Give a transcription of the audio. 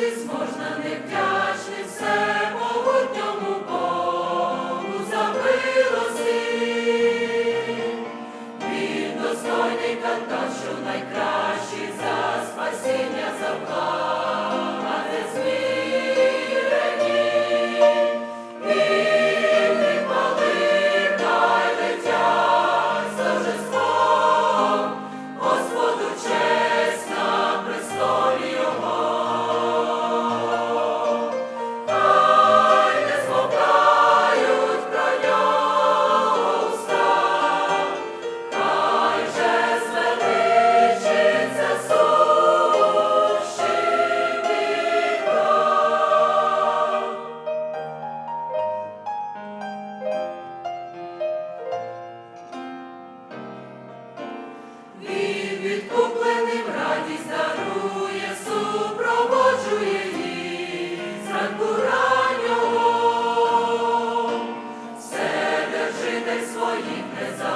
Кудись можна не втягнути. Panie,